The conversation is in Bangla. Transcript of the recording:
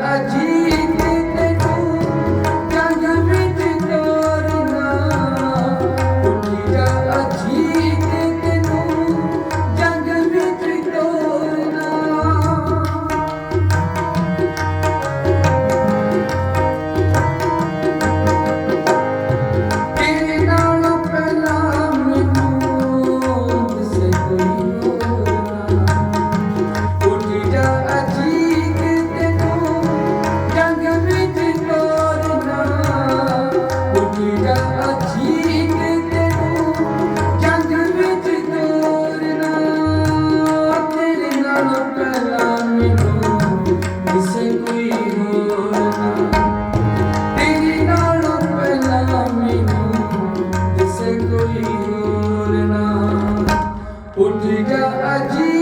cada. উঠিয়া আজি